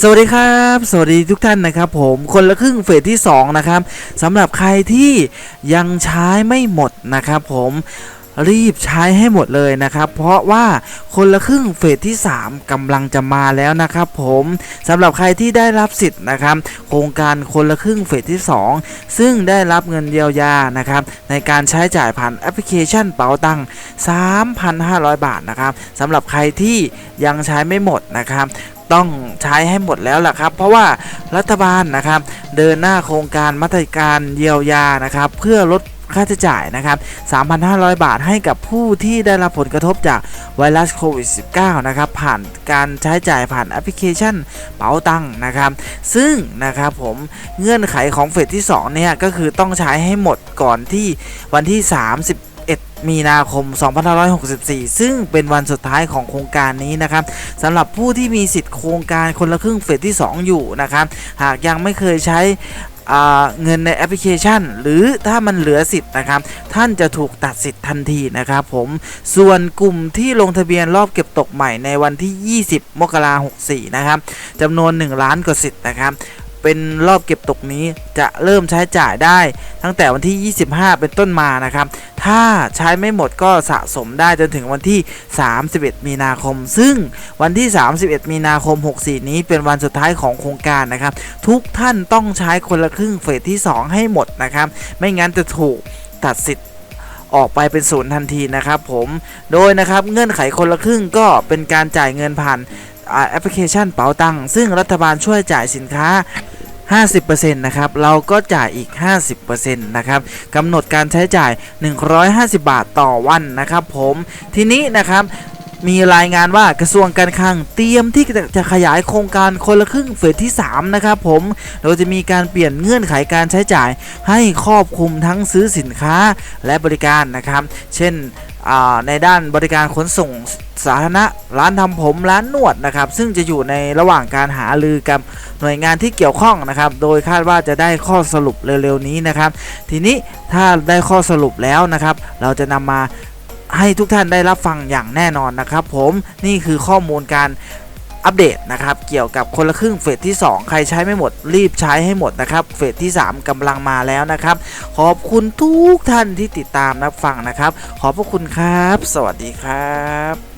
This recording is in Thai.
สวัสดีครับ สวัสดีทุกท่านนะครับผมคนละครึ่งเฟสที่ 2 นะครับสำหรับใครที่ยังใช้ไม่หมดนะครับผมรีบใช้ให้หมดเลยนะครับ เพราะว่าคนละครึ่งเฟสที่ 3กำลังจะมาแล้วนะครับผมสำหรับใครที่ได้รับสิทธิ์นะครับ โครงการคนละครึ่งเฟสที่ 2 ซึ่งได้รับเงินเยียวยานะครับ ในการใช้จ่ายผ่านแอปพลิเคชันเป๋าตัง3,500 บาทนะครับสำหรับใครที่ยังใช้ไม่หมดนะครับ ต้องใช้ให้หมดแล้วล่ะครับ เพราะว่ารัฐบาลนะครับ เดินหน้าโครงการมาตรการเยียวยานะครับ เพื่อลดค่าใช้จ่ายนะครับ 3,500 บาทให้กับผู้ที่ได้รับผลกระทบจากไวรัสโควิด -19 นะครับ ผ่านการใช้จ่ายผ่านแอปพลิเคชันเป๋าตังค์นะครับ ซึ่งนะครับผมเงื่อนไขของเฟสที่ 2 เนี่ย ก็คือต้องใช้ให้หมดก่อนที่วันที่30 1 มีนาคม 2564 ซึ่งเป็นวันสุดท้ายของโครงการนี้นะครับสำหรับผู้ที่มีสิทธิ์โครงการคนละครึ่งเฟสที่ 2 อยู่นะครับหากยังไม่เคยใช้เงินในแอปพลิเคชัน หรือถ้ามันเหลือสิทธิ์นะครับ ท่านจะถูกตัดสิทธิ์ทันทีนะครับผมส่วนกลุ่มที่ลงทะเบียนรอบเก็บตกใหม่ในวันที่ 20 มกราคม64 นะครับจำนวน 1 ล้านกว่าสิทธิ์นะครับ เป็นรอบเก็บตกนี้จะเริ่มใช้จ่ายได้ตั้งแต่วันที่ 25 เป็นต้นมานะครับ ถ้าใช้ไม่หมดก็สะสมได้จนถึงวันที่ 31 มีนาคม ซึ่งวันที่ 31 มีนาคม 64 นี้เป็นวันสุดท้ายของโครงการนะครับ ทุกท่านต้องใช้คนละครึ่งเฟสที่ 2 ให้หมดนะครับ ไม่งั้นจะถูกตัดสิทธิ์ออกไปเป็นศูนย์ทันทีนะครับผม โดยนะครับเงื่อนไขคนละครึ่งก็เป็นการจ่ายเงินผ่านแอปพลิเคชันเป๋าตังค์ซึ่งรัฐบาลช่วยจ่ายสินค้า 50%นะครับเราก็จ่ายอีก 50%นะครับกำหนดการใช้จ่าย 150 บาทต่อวันนะครับผมทีนี้นะครับ มีรายงานว่ากระทรวงการคลังเตรียมที่จะขยายโครงการคนละครึ่งเฟสที่ 3 นะครับผม โดยจะมีการเปลี่ยนเงื่อนไขการใช้จ่ายให้ครอบคลุมทั้งซื้อสินค้าและบริการนะครับ เช่นในด้านบริการขนส่งสาธารณะร้านทำผมร้านนวดนะครับ ซึ่งจะอยู่ในระหว่างการหาลือกับหน่วยงานที่เกี่ยวข้องนะครับ โดยคาดว่าจะได้ข้อสรุปเร็วๆนี้นะครับ ทีนี้ถ้าได้ข้อสรุปแล้วนะครับ เราจะนำมา ให้ทุกท่านได้รับฟังอย่างแน่นอนนะครับผมนี่คือข้อมูลการอัปเดตนะครับเกี่ยวกับคนละครึ่งเฟสที่ 2 ใครใช้ไม่หมดรีบใช้ให้หมดนะครับเฟสที่ 3กำลังมาแล้วนะครับ ขอบคุณทุกท่านที่ติดตามรับฟังนะครับ ขอบพระคุณครับ สวัสดีครับ